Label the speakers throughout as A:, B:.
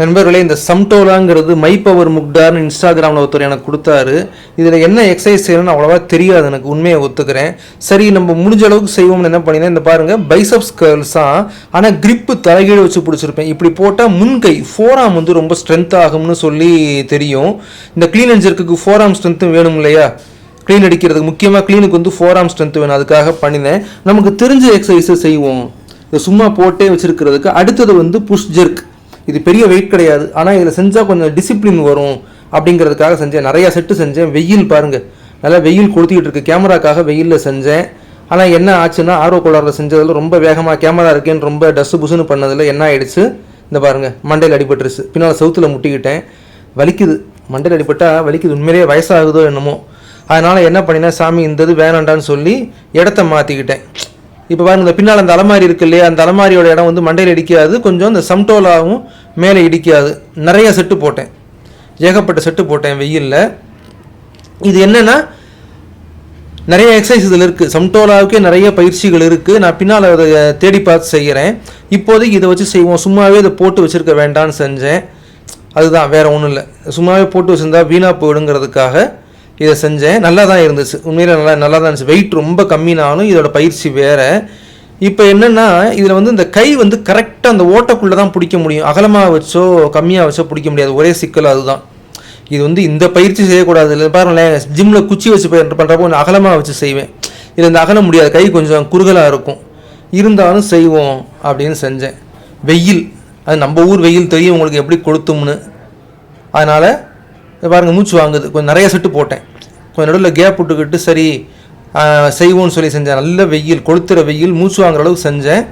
A: நண்பர்களே இந்த சம்டோலாங்கிறது my power முக்டார்னு இன்ஸ்டாகிராமில் ஒருத்தர் எனக்கு கொடுத்தாரு. இதில் என்ன எக்ஸசைஸ் செய்யணும்னு அவ்வளோவா தெரியாது எனக்கு உண்மையை ஒத்துக்கிறேன். சரி நம்ம முடிஞ்ச அளவுக்கு செய்வோம்னு என்ன பண்ணினேன் இந்த பாருங்கள் பைசப்ஸ் கேர்ள்ஸ் தான் ஆனால் கிரிப்பு தலைகீழ வச்சு பிடிச்சிருப்பேன். இப்படி போட்டால் முன்கை ஃபோராம் வந்து ரொம்ப ஸ்ட்ரென்த் ஆகும்னு சொல்லி தெரியும். இந்த க்ளீன் அண்ட் ஜெர்க்குக்கு ஃபோராம் ஸ்ட்ரென்த்தும் வேணும் இல்லையா? க்ளீன் அடிக்கிறதுக்கு முக்கியமாக க்ளீனுக்கு வந்து ஃபோராம் ஸ்ட்ரென்த் வேணும். அதுக்காக பண்ணினேன். நமக்கு தெரிஞ்ச எக்ஸசைஸை செய்வோம். இதை சும்மா போட்டே வச்சுருக்கிறதுக்கு அடுத்தது வந்து புஷ் ஜெர்க் இது பெரிய வெயிட் கிடையாது. ஆனால் இதில் செஞ்சால் கொஞ்சம் டிசிப்ளின் வரும் அப்படிங்கிறதுக்காக செஞ்சேன். நிறையா செட்டு செஞ்சேன். வெயில் பாருங்கள் நல்லா வெயில் கொளுத்திக்கிட்டு இருக்கு. கேமராக்காக வெயிலில் செஞ்சேன். ஆனால் என்ன ஆச்சுன்னா ஆர்வ கோளாறில் செஞ்சதில் ரொம்ப வேகமாக கேமரா இருக்கேன்னு ரொம்ப டஸ்ஸு புசுன்னு பண்ணதில் என்ன ஆயிடுச்சு? இந்த பாருங்கள் மண்டையில் அடிபட்டுருச்சு. பின்னால் சவுத்தில் முட்டிக்கிட்டேன். வலிக்குது. மண்டையில் அடிபட்டால் வலிக்குது. உண்மையிலேயே வயசாகுதோ என்னமோ. அதனால் என்ன பண்ணினேன்? சாமி இந்த இது வேணாண்டான்னு சொல்லி இடத்த மாற்றிக்கிட்டேன் இப்போ பாருங்கள் இந்த பின்னால் அந்த அலமாரி இருக்கு இல்லையா? அந்த அலமாரியோட இடம் வந்து மண்டையில் அடிக்காது. கொஞ்சம் இந்த சம்டோலாவும் மேலே இடிக்காது. நிறைய செட்டு போட்டேன். ஏகப்பட்ட செட்டு போட்டேன் வெயிலில். இது என்னென்னா நிறைய எக்ஸசைஸ் இதில் இருக்குது சம்டோலாவுக்கே நிறைய பயிற்சிகள் இருக்குது நான் பின்னால் அதை தேடி பார்த்து செய்கிறேன். இப்போதைக்கு இதை வச்சு செய்வோம். சும்மாவே இதை போட்டு வச்சுருக்க வேண்டாம்னு செஞ்சேன். அதுதான் வேறு ஒன்றும் இல்லை. சும்மாவே போட்டு வச்சுருந்தா வீணாக போயிடுங்கிறதுக்காக இதை செஞ்சேன். நல்லா தான் இருந்துச்சு. உண்மையில் நல்லா நல்லா தான் இருந்துச்சு. வெயிட் ரொம்ப கம்மினாலும் இதோட பயிற்சி வேறு. இப்போ என்னென்னா இதில் வந்து இந்த கை வந்து கரெக்டாக அந்த ஓட்டக்குள்ளே தான் பிடிக்க முடியும். அகலமாக வச்சோ கம்மியாக வச்சோ பிடிக்க முடியாது. ஒரே சிக்கல் அதுதான். இது வந்து இந்த பயிற்சி செய்யக்கூடாது. இல்லை பாருங்களேன் ஜிம்மில் குச்சி வச்சு பண்ணுறப்போ கொஞ்சம் அகலமாக வச்சு செய்வேன். இதில் இந்த அகல முடியாது. கை கொஞ்சம் குறுகலாக இருக்கும். இருந்தாலும் செய்வோம் அப்படின்னு செஞ்சேன். வெயில். அது நம்ம ஊர் வெயில் தெரியும் உங்களுக்கு எப்படி கொளுத்தும்னு. அதனால் பாருங்கள் மூச்சு வாங்குது. கொஞ்சம் நிறைய செட்டு போட்டேன். கொஞ்சம் நடுவில் கேப் விட்டுக்கிட்டு சரி செய்வோன்னு செய்வோம்னு சொல்லி செஞ்சேன் நல்ல வெயில் கொளுத்துற வெயில் மூச்சு வாங்குற அளவுக்கு செஞ்சேன்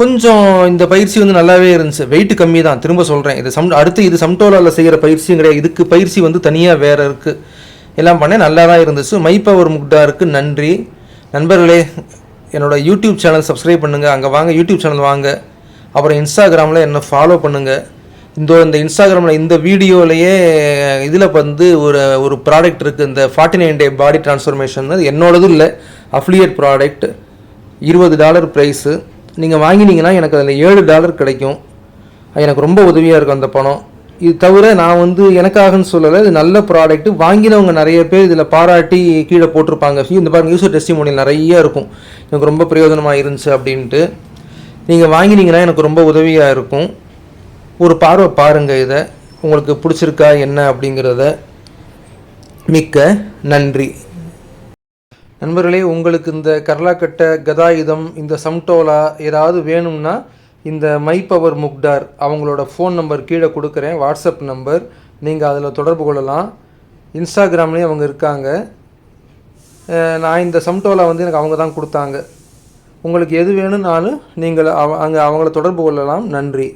A: கொஞ்சம் இந்த பயிற்சி வந்து நல்லாவே இருந்துச்சு. வெயிட் கம்மி தான். திரும்ப சொல்கிறேன் இது சம் அடுத்து இது சம்டோலாவில் செய்கிற பயிற்சியும் கிடையாது. இதுக்கு பயிற்சி வந்து தனியாக வேறு இருக்குது எல்லாம் பண்ணேன் நல்லா தான் இருந்துச்சு. மை பவர் முக்டாருக்கு நன்றி. நண்பர்களே என்னோட யூடியூப் சேனல் சப்ஸ்கிரைப் பண்ணுங்கள் அங்கே வாங்க யூடியூப் சேனல் வாங்க. அப்புறம் இன்ஸ்டாகிராமில் என்னை ஃபாலோ பண்ணுங்கள் இந்த இந்த இன்ஸ்டாகிராமில் இந்த வீடியோலையே இதில் வந்து ஒரு ஒரு ப்ராடக்ட் இருக்குது இந்த forty nine day body transformation என்னோடதும் இல்லை. அஃப்லியேட் ப்ராடக்ட் இருபது டாலர் ப்ரைஸு நீங்கள் வாங்கினீங்கன்னா எனக்கு அதில் ஏழு டாலர் கிடைக்கும். எனக்கு ரொம்ப உதவியாக இருக்கும் அந்த பணம். இது தவிர நான் வந்து எனக்காகன்னு சொல்லலை. இது நல்ல ப்ராடக்ட் வாங்கினவங்க நிறைய பேர் இதில் பாராட்டி கீழே போட்டிருப்பாங்க. இந்த பாருங்க டெஸ்டி டெஸ்டிமோனியல் நிறைய இருக்கும். எனக்கு ரொம்ப பிரயோஜனமாக இருந்துச்சு அப்படின்ட்டு. நீங்கள் வாங்கினீங்கன்னா எனக்கு ரொம்ப உதவியாக இருக்கும். ஒரு பார்வை பாருங்கள் இதை. உங்களுக்கு பிடிச்சிருக்கா என்ன அப்படிங்கிறத. மிக்க நன்றி. நண்பர்களே உங்களுக்கு இந்த கர்லாக்கட்டை கதாயுதம் இந்த சம்டோலா ஏதாவது வேணும்னா இந்த மை பவர் முக்டார் அவங்களோட ஃபோன் நம்பர் கீழே கொடுக்குறேன். WhatsApp number. நீங்கள் அதில் தொடர்பு கொள்ளலாம். இன்ஸ்டாகிராம்லேயும் அவங்க இருக்காங்க. நான் இந்த சம்டோலா வந்து எனக்கு அவங்க தான் கொடுத்தாங்க. உங்களுக்கு எது வேணும்னாலும் நீங்கள் அவ அங்கே அவங்கள தொடர்பு கொள்ளலாம். நன்றி.